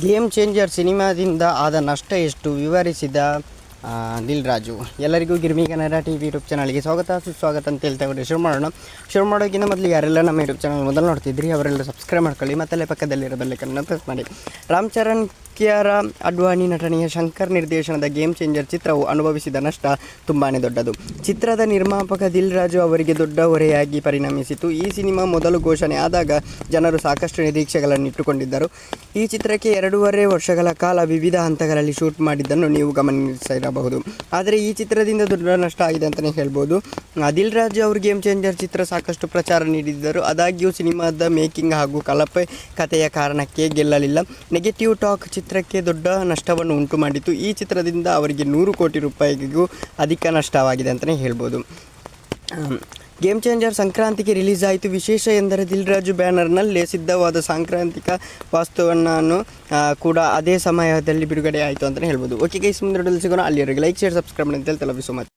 Game changer ಸಿನಿಮಾದಿಂದ ಆದ ನಷ್ಟ ಎಷ್ಟು? ವಿವರಿಸಿದ ದಿಲ್ರಾಜು. ದಿಲ್ ರಾಜು ಎಲ್ಲರಿಗೂ Girmi Kannada T V YouTube ಚಾನಲ್ಗೆ ಸ್ವಾಗತ. ಸುಸ್ವಾಗತ ಅಂತ ಹೇಳ್ತಾ ಇವ್ರೆ ಶುರು ಮಾಡೋಣ. ಶುರು ಮಾಡೋಕ್ಕಿಂತ ಮೊದಲು ಯಾರೆಲ್ಲ ನಮ್ಮ ಯೂಟ್ಯೂಬ್ ಚಾನಲ್ ಮೊದಲು ನೋಡ್ತಿದ್ರಿ, ಅವರೆಲ್ಲ ಸಬ್ಸ್ಕ್ರೈಬ್ ಮಾಡ್ಕೊಳ್ಳಿ. ಮತ್ತಲ್ಲೇ ಪಕ್ಕದಲ್ಲಿರೋ ಬೆಲ್ಲೈಕನ್ನ ಪ್ರೆಸ್ ಮಾಡಿ. ರಾಮ್ ಚರಣ್ ಕಿಯಾರ ಅಡ್ವಾಣಿ ನಟನೆಯ ಶಂಕರ್ ನಿರ್ದೇಶನದ ಗೇಮ್ ಚೇಂಜರ್ ಚಿತ್ರವು ಅನುಭವಿಸಿದ ನಷ್ಟ ತುಂಬಾ ದೊಡ್ಡದು. ಚಿತ್ರದ ನಿರ್ಮಾಪಕ ದಿಲ್ ರಾಜು ಅವರಿಗೆ ದೊಡ್ಡ ಹೊರೆಯಾಗಿ ಪರಿಣಮಿಸಿತು. ಈ ಸಿನಿಮಾ ಮೊದಲು ಘೋಷಣೆ ಆದಾಗ ಜನರು ಸಾಕಷ್ಟು ನಿರೀಕ್ಷೆಗಳನ್ನು ಇಟ್ಟುಕೊಂಡಿದ್ದರು. ಈ ಚಿತ್ರಕ್ಕೆ ಎರಡೂವರೆ ವರ್ಷಗಳ ಕಾಲ ವಿವಿಧ ಹಂತಗಳಲ್ಲಿ ಶೂಟ್ ಮಾಡಿದ್ದನ್ನು ನೀವು ಗಮನಿಸಿರಬಹುದು. ಆದರೆ ಈ ಚಿತ್ರದಿಂದ ದೊಡ್ಡ ನಷ್ಟ ಆಗಿದೆ ಅಂತಲೇ ಹೇಳ್ಬೋದು. ದಿಲ್ ರಾಜು ಅವರು ಗೇಮ್ ಚೇಂಜರ್ ಚಿತ್ರ ಸಾಕಷ್ಟು ಪ್ರಚಾರ ನೀಡಿದ್ದರು. ಆದಾಗ್ಯೂ ಸಿನಿಮಾದ ಮೇಕಿಂಗ್ ಹಾಗೂ ಕಲಪೆ ಕಥೆಯ ಕಾರಣಕ್ಕೆ ಗೆಲ್ಲಲಿಲ್ಲ. ನೆಗೆಟಿವ್ ಟಾಕ್ ಚಿತ್ರಕ್ಕೆ ದೊಡ್ಡ ನಷ್ಟವನ್ನು ಉಂಟು ಮಾಡಿತ್ತು ಈ ಚಿತ್ರದಿಂದ ಅವರಿಗೆ ನೂರು ಕೋಟಿ ರೂಪಾಯಿಗೂ ಅಧಿಕ ನಷ್ಟವಾಗಿದೆ ಅಂತಲೇ ಹೇಳ್ಬೋದು. ಗೇಮ್ ಚೇಂಜರ್ ಸಂಕ್ರಾಂತಿಗೆ ರಿಲೀಸ್ ಆಯಿತು. ವಿಶೇಷ ಎಂದರೆ ದಿಲ್ರಾಜು ಬ್ಯಾನರ್ನಲ್ಲಿ ಸಿದ್ಧವಾದ ಸಾಂಕ್ರಾಂತಿಕ ವಾಸ್ತುವನ್ನು ಕೂಡ ಅದೇ ಸಮಯದಲ್ಲಿ ಬಿಡುಗಡೆ ಆಯಿತು ಅಂತಲೇ ಹೇಳ್ಬೋದು ಓಕೆ ಗೈಸ್ ಮುಂದೆ ಸಿಗೋಣ. ಅಲ್ಲಿವರೆಗೆ ಲೈಕ್ ಶೇರ್ ಸಬ್ಸ್ಕ್ರೈಬ್ ಅಂತ ಹೇಳಿ. So much